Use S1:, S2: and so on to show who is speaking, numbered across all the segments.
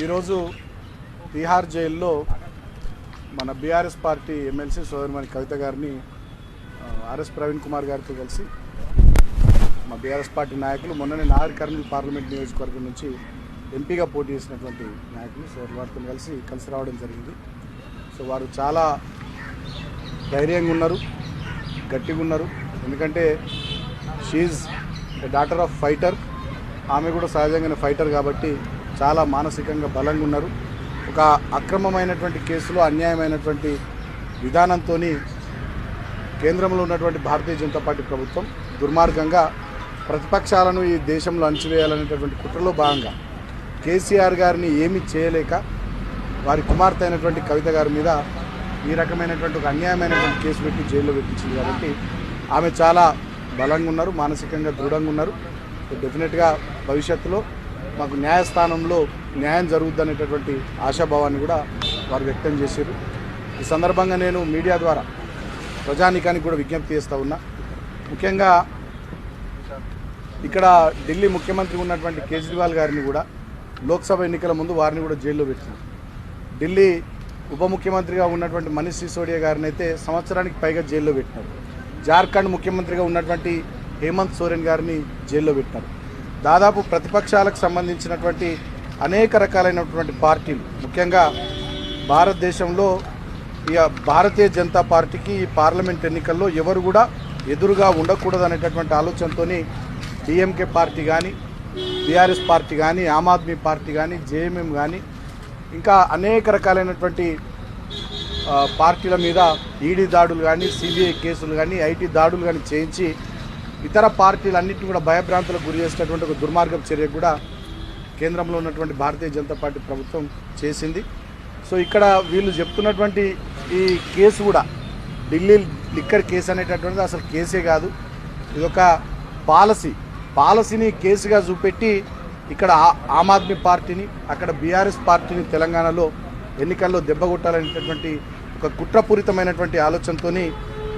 S1: ఈరోజు తీహార్ జైల్లో మన బీఆర్ఎస్ పార్టీ ఎమ్మెల్సీ సోదరిమణి కవిత గారిని ఆర్ఎస్ ప్రవీణ్ కుమార్ గారితో కలిసి మా బీఆర్ఎస్ పార్టీ నాయకులు మొన్ననే నాగర్ కర్నూలు పార్లమెంట్ నియోజకవర్గం నుంచి ఎంపీగా పోటీ చేసినటువంటి నాయకులు సో వారితో కలిసి కలిసి రావడం జరిగింది. సో వారు చాలా ధైర్యంగా ఉన్నారు గట్టిగా ఉన్నారు. ఎందుకంటే she's a daughter of fighter ఆమె కూడా సహజంగానే ఫైటర్ కాబట్టి చాలా మానసికంగా బలంగా ఉన్నారు. ఒక అక్రమమైనటువంటి కేసులో అన్యాయమైనటువంటి విధానంతో కేంద్రంలో ఉన్నటువంటి భారతీయ జనతా పార్టీ ప్రభుత్వం దుర్మార్గంగా ప్రతిపక్షాలను ఈ దేశంలో అణచివేయాలనేటటువంటి కుట్రలో భాగంగా కేసీఆర్ గారిని ఏమీ చేయలేక వారి కుమార్తె అయినటువంటి కవిత గారి మీద ఈ రకమైనటువంటి ఒక అన్యాయమైనటువంటి కేసు పెట్టి జైల్లో పెట్టించింది కాబట్టి ఆమె చాలా బలంగా ఉన్నారు మానసికంగా దృఢంగా ఉన్నారు. డెఫినెట్గా భవిష్యత్తులో మాకు న్యాయస్థానంలో న్యాయం జరుగుద్ది అనేటటువంటి ఆశాభావాన్ని కూడా వారు వ్యక్తం చేశారు. ఈ సందర్భంగా నేను మీడియా ద్వారా ప్రజానీకానికి కూడా విజ్ఞప్తి చేస్తూ ఉన్నా. ముఖ్యంగా ఇక్కడ ఢిల్లీ ముఖ్యమంత్రి ఉన్నటువంటి కేజ్రీవాల్ గారిని కూడా లోక్సభ ఎన్నికల ముందు వారిని కూడా జైల్లో పెట్టినారు ఢిల్లీ ఉప ముఖ్యమంత్రిగా ఉన్నటువంటి మనీష్ సిసోడియా గారిని అయితే సంవత్సరానికి పైగా జైల్లో పెట్టినారు. జార్ఖండ్ ముఖ్యమంత్రిగా ఉన్నటువంటి హేమంత్ సోరెన్ గారిని జైల్లో పెట్టినారు. దాదాపు ప్రతిపక్షాలకు సంబంధించినటువంటి అనేక రకాలైనటువంటి పార్టీలు. ముఖ్యంగా భారతదేశంలో ఇక భారతీయ జనతా పార్టీకి ఈ పార్లమెంట్ ఎన్నికల్లో ఎవరు కూడా ఎదురుగా ఉండకూడదు అనేటటువంటి ఆలోచనతోని డిఎంకే పార్టీ కానీ బీఆర్ఎస్ పార్టీ కానీ ఆమ్ ఆద్మీ పార్టీ కానీ జేఎంఎం కానీ ఇంకా అనేక రకాలైనటువంటి పార్టీల మీద ఈడీ దాడులు కానీ సిబిఐ కేసులు కానీ ఐటీ దాడులు కానీ చేయించి ఇతర పార్టీలన్నింటినీ కూడా భయభ్రాంతులకు గురి చేసినటువంటి ఒక దుర్మార్గం చర్య కూడా కేంద్రంలో ఉన్నటువంటి భారతీయ జనతా పార్టీ ప్రభుత్వం చేసింది. సో ఇక్కడ వీళ్ళు చెప్తున్నటువంటి ఈ కేసు కూడా ఢిల్లీ లిక్కర్ కేసు అనేటటువంటిది అసలు కేసే కాదు. ఇది ఒక పాలసీ. పాలసీని కేసుగా చూపెట్టి ఇక్కడ ఆ- ఆమ్ ఆద్మీ పార్టీని అక్కడ బీఆర్ఎస్ పార్టీని తెలంగాణలో ఎన్నికల్లో దెబ్బకొట్టాలనేటటువంటి ఒక కుట్రపూరితమైనటువంటి ఆలోచనతోని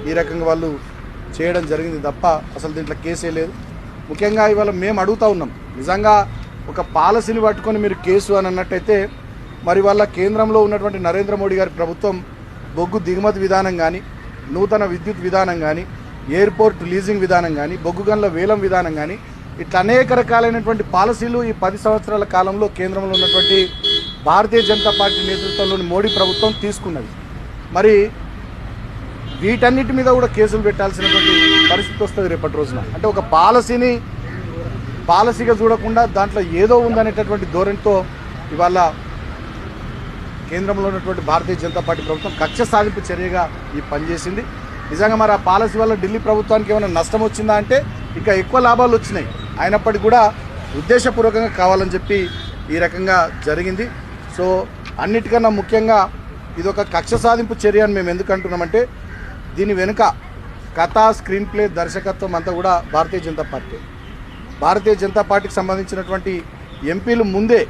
S1: ఈ రకంగా వాళ్ళు చేయడం జరిగింది తప్ప అసలు దీంట్లో కేసే లేదు. ముఖ్యంగా ఇవాళ మేము అడుగుతా ఉన్నాం నిజంగా ఒక పాలసీని పట్టుకొని మీరు కేసు అని అన్నట్టయితే మరి వాళ్ళ కేంద్రంలో ఉన్నటువంటి నరేంద్ర మోడీ గారి ప్రభుత్వం బొగ్గు దిగుమతి విధానం కానీ నూతన విద్యుత్ విధానం కానీ ఎయిర్పోర్ట్ లీజింగ్ విధానం కానీ బొగ్గు గన్ల వేలం విధానం కానీ ఇట్లా అనేక రకాలైనటువంటి పాలసీలు ఈ పది సంవత్సరాల కాలంలో కేంద్రంలో ఉన్నటువంటి భారతీయ జనతా పార్టీ నేతృత్వంలోని మోడీ ప్రభుత్వం తీసుకున్నది. మరి వీటన్నిటి మీద కూడా కేసులు పెట్టాల్సినటువంటి పరిస్థితి వస్తుంది రేపటి రోజున. అంటే ఒక పాలసీని పాలసీగా చూడకుండా దాంట్లో ఏదో ఉందనేటటువంటి ధోరణితో ఇవాళ కేంద్రంలో ఉన్నటువంటి భారతీయ జనతా పార్టీ ప్రభుత్వం కక్ష సాధింపు చర్యగా ఈ పనిచేసింది నిజంగా మరి ఆ పాలసీ వల్ల ఢిల్లీ ప్రభుత్వానికి ఏమైనా నష్టం వచ్చిందా అంటే ఇంకా ఎక్కువ లాభాలు వచ్చినాయి. అయినప్పటికీ కూడా ఉద్దేశపూర్వకంగా కావాలని చెప్పి ఈ రకంగా జరిగింది. సో అన్నిటికన్నా ముఖ్యంగా ఇది ఒక కక్ష సాధింపు చర్య అని మేము ఎందుకు అంటున్నామంటే దీని వెనుక కథ స్క్రీన్ ప్లే దర్శకత్వం అంతా కూడా భారతీయ జనతా పార్టీ. భారతీయ జనతా పార్టీకి సంబంధించినటువంటి ఎంపీలు ముందే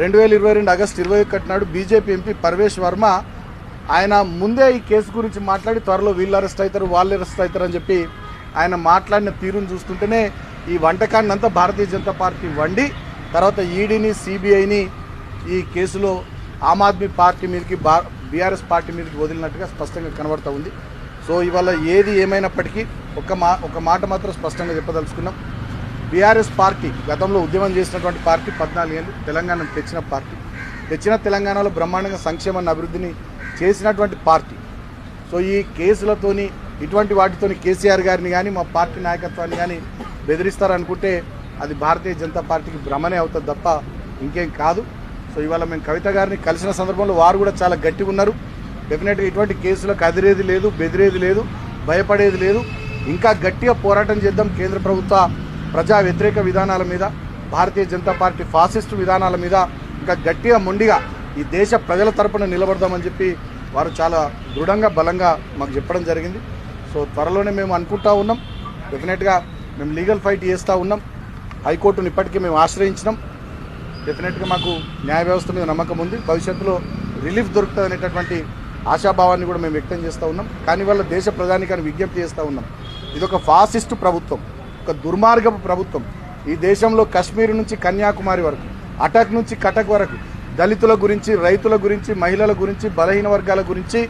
S1: రెండు వేల ఇరవై రెండు ఆగస్టు ఇరవై ఒకటి నాడు బీజేపీ ఎంపీ పర్వేష్ వర్మ ఆయన ముందే ఈ కేసు గురించి మాట్లాడి త్వరలో వీళ్ళు అరెస్ట్ అవుతారు వాళ్ళు అరెస్ట్ అవుతారు అని చెప్పి ఆయన మాట్లాడిన తీరును చూస్తుంటేనే ఈ వంటకాన్ని అంతా భారతీయ జనతా పార్టీ వండి తర్వాత ఈడీని సిబిఐని ఈ కేసులో ఆమ్ ఆద్మీ పార్టీ మీదకి బా బీఆర్ఎస్ పార్టీ మీదకి వదిలినట్టుగా స్పష్టంగా కనబడుతూ ఉంది. సో ఇవాళ ఏది ఏమైనప్పటికీ ఒక మా ఒక మాట మాత్రం స్పష్టంగా చెప్పదలుచుకున్నాం. బీఆర్ఎస్ పార్టీ గతంలో ఉద్యమం చేసినటువంటి పార్టీ పద్నాలుగేళ్ళు తెలంగాణ తెచ్చిన పార్టీ. తెచ్చిన తెలంగాణలో బ్రహ్మాండంగా సంక్షేమాన్ని అభివృద్ధిని చేసినటువంటి పార్టీ. సో ఈ కేసులతోని ఇటువంటి వాటితోని కేసీఆర్ గారిని కానీ మా పార్టీ నాయకత్వాన్ని కానీ బెదిరిస్తారనుకుంటే అది భారతీయ జనతా పార్టీకి భ్రమనే అవుతుంది తప్ప ఇంకేం కాదు. సో ఇవాళ మేము కవిత గారిని కలిసిన సందర్భంలో వారు కూడా చాలా గట్టిగా ఉన్నారు. డెఫినెట్గా ఇటువంటి కేసులకు అదిరేది లేదు బెదిరేది లేదు భయపడేది లేదు. ఇంకా గట్టిగా పోరాటం చేద్దాం కేంద్ర ప్రభుత్వ ప్రజా వ్యతిరేక విధానాల మీద భారతీయ జనతా పార్టీ ఫాసిస్టు విధానాల మీద ఇంకా గట్టిగా మొండిగా ఈ దేశ ప్రజల తరపున నిలబడదామని చెప్పి వారు చాలా దృఢంగా బలంగా మాకు చెప్పడం జరిగింది. సో త్వరలోనే మేము అనుకుంటా ఉన్నాం. డెఫినెట్గా మేము లీగల్ ఫైట్ చేస్తూ ఉన్నాం. హైకోర్టును ఇప్పటికీ మేము ఆశ్రయించినాం. డెఫినెట్గా మాకు న్యాయ వ్యవస్థ మీద నమ్మకం ఉంది. భవిష్యత్తులో రిలీఫ్ దొరుకుతుంది అనేటటువంటి ఆశాభావాన్ని కూడా మేము వ్యక్తం చేస్తూ ఉన్నాం. కానీ వాళ్ళ దేశ ప్రధానికాన్ని విజ్ఞప్తి చేస్తూ ఉన్నాం. ఇది ఒక ఫాసిస్టు ప్రభుత్వం ఒక దుర్మార్గపు ప్రభుత్వం. ఈ దేశంలో కశ్మీర్ నుంచి కన్యాకుమారి వరకు అటక్ నుంచి కటక్ వరకు దళితుల గురించి రైతుల గురించి మహిళల గురించి బలహీన వర్గాల గురించి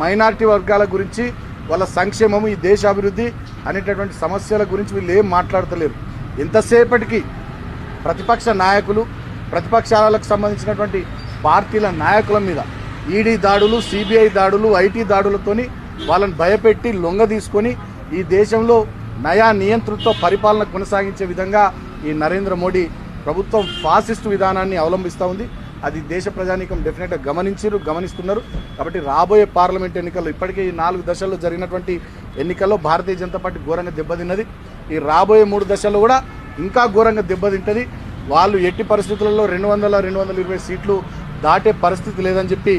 S1: మైనారిటీ వర్గాల గురించి వాళ్ళ సంక్షేమము ఈ దేశ అభివృద్ధి అనేటటువంటి సమస్యల గురించి వీళ్ళు ఏం మాట్లాడతలేరు. ఎంతసేపటికి ప్రతిపక్ష నాయకులు ప్రతిపక్షాలకు సంబంధించినటువంటి పార్టీల నాయకుల మీద ఈడీ దాడులు సిబిఐ దాడులు ఐటీ దాడులతోని వాళ్ళని భయపెట్టి లొంగ తీసుకొని ఈ దేశంలో నయా నియంతృత్వ పరిపాలన కొనసాగించే విధంగా ఈ నరేంద్ర మోడీ ప్రభుత్వం ఫాసిస్ట్ విధానాన్ని అవలంబిస్తూ ఉంది. అది దేశ ప్రజానీకం డెఫినెట్గా గమనించారు గమనిస్తున్నారు. కాబట్టి రాబోయే పార్లమెంట్ ఎన్నికల్లో ఇప్పటికే ఈ నాలుగు దశల్లో జరిగినటువంటి ఎన్నికల్లో భారతీయ జనతా పార్టీ ఘోరంగా దెబ్బతిన్నది. ఈ రాబోయే మూడు దశల్లో కూడా ఇంకా ఘోరంగా దెబ్బతింటది. వాళ్ళు ఎట్టి పరిస్థితులలో రెండు వందల రెండు వందల ఇరవై సీట్లు దాటే పరిస్థితి లేదని చెప్పి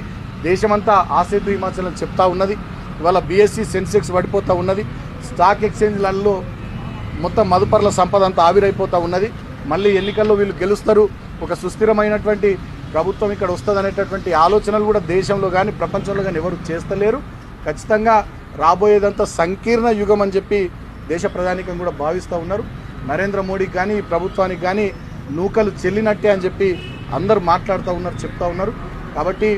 S1: దేశమంతా ఆసేతు హిమాచలం చెప్తా ఉన్నది. ఇవాళ బీఎస్సీ సెన్సెక్స్ పడిపోతూ ఉన్నది. స్టాక్ ఎక్స్చేంజ్లలో మొత్తం మదుపర్ల సంపద అంతా ఆవిరైపోతూ ఉన్నది. మళ్ళీ ఎన్నికల్లో వీళ్ళు గెలుస్తారు. ఒక సుస్థిరమైనటువంటి ప్రభుత్వం ఇక్కడ వస్తుంది అనేటటువంటి ఆలోచనలు కూడా దేశంలో కానీ ప్రపంచంలో కానీ ఎవరు చేస్తలేరు. ఖచ్చితంగా రాబోయేదంతా సంకీర్ణ యుగం అని చెప్పి దేశ ప్రధానికం కూడా భావిస్తూ ఉన్నారు. నరేంద్ర మోడీకి కానీ ప్రభుత్వానికి కానీ నూకలు చెల్లినట్టే అని చెప్పి అందరూ మాట్లాడుతూ ఉన్నారు చెప్తా ఉన్నారు. కాబట్టి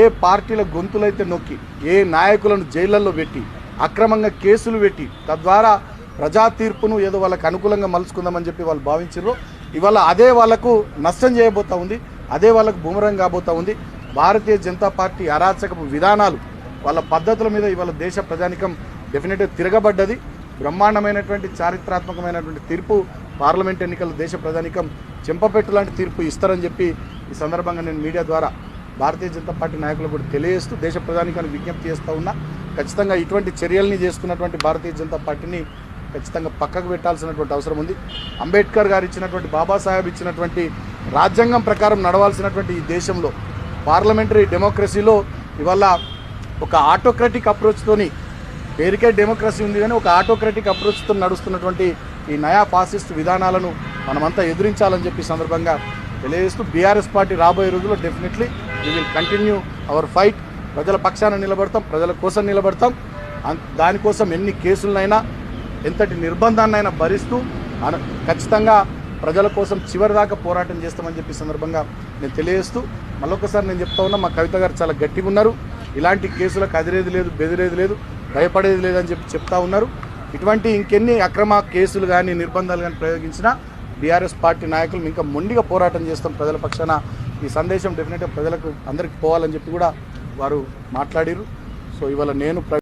S1: ఏ పార్టీల గొంతులైతే నొక్కి ఏ నాయకులను జైళ్ళల్లో పెట్టి అక్రమంగా కేసులు పెట్టి తద్వారా ప్రజా తీర్పును ఏదో వాళ్ళకి అనుకూలంగా మలుచుకుందామని చెప్పి వాళ్ళు భావించారు ఇవాళ అదే వాళ్ళకు నష్టం చేయబోతా ఉంది అదే వాళ్ళకు బుమరం కాబోతూ ఉంది. భారతీయ జనతా పార్టీ అరాచకపు విధానాలు వాళ్ళ పద్ధతుల మీద ఇవాళ దేశ ప్రజానికం డెఫినెట్గా తిరగబడ్డది. బ్రహ్మాండమైనటువంటి చారిత్రాత్మకమైనటువంటి తీర్పు పార్లమెంట్ ఎన్నికల దేశ ప్రజానికం చెంపపెట్టు లాంటి తీర్పు ఇస్తారని చెప్పి ఈ సందర్భంగా నేను మీడియా ద్వారా భారతీయ జనతా పార్టీ నాయకులకు కూడా తెలియజేస్తూ దేశ ప్రధానికాన్ని విజ్ఞప్తి చేస్తూ ఉన్నా. ఖచ్చితంగా ఇటువంటి చర్యల్ని చేసుకున్నటువంటి భారతీయ జనతా పార్టీని ఖచ్చితంగా పక్కకు పెట్టాల్సినటువంటి అవసరం ఉంది. అంబేద్కర్ గారు ఇచ్చినటువంటి బాబాసాహెబ్ ఇచ్చినటువంటి రాజ్యాంగం ప్రకారం నడవాల్సినటువంటి ఈ దేశంలో పార్లమెంటరీ డెమోక్రసీలో ఇవాళ ఒక ఆటోక్రటిక్ అప్రోచ్తోని పేరుకే డెమోక్రసీ ఉంది కానీ ఒక ఆటోక్రటిక్ అప్రోచ్తో నడుస్తున్నటువంటి ఈ నయా ఫాసిస్ట్ విధానాలను మనమంతా ఎదురించాలని చెప్పి సందర్భంగా తెలియజేస్తూ బీఆర్ఎస్ పార్టీ రాబోయే రోజుల్లో definitely we will continue our fight ప్రజల పక్షాన నిలబడతాం ప్రజల కోసం నిలబడతాం. దానికోసం ఎన్ని కేసులనైనా ఎంతటి నిర్బంధాన్నైనా భరిస్తూ ఖచ్చితంగా ప్రజల కోసం చివరి దాకా పోరాటం చేస్తామని చెప్పి సందర్భంగా నేను తెలియజేస్తూ మళ్ళొకసారి నేను చెప్తా ఉన్నా మా కవిత గారు చాలా గట్టిగా ఉన్నారు. ఇలాంటి కేసులకు అదిరేది లేదు బెదిరేది లేదు. భయపడేది లేదని చెప్పి చెప్తా ఉన్నారు. ఇటువంటి ఇంకెన్ని అక్రమ కేసులు కానీ నిర్బంధాలు కానీ ప్రయోగించినా బీఆర్ఎస్ పార్టీ నాయకులు ఇంకా మొండిగా పోరాటం చేస్తాం ప్రజల పక్షాన. ఈ సందేశం డెఫినెట్గా ప్రజలకు అందరికి పోవాలని చెప్పి కూడా వారు మాట్లాడారు సో ఇవాళ నేను ప్ర-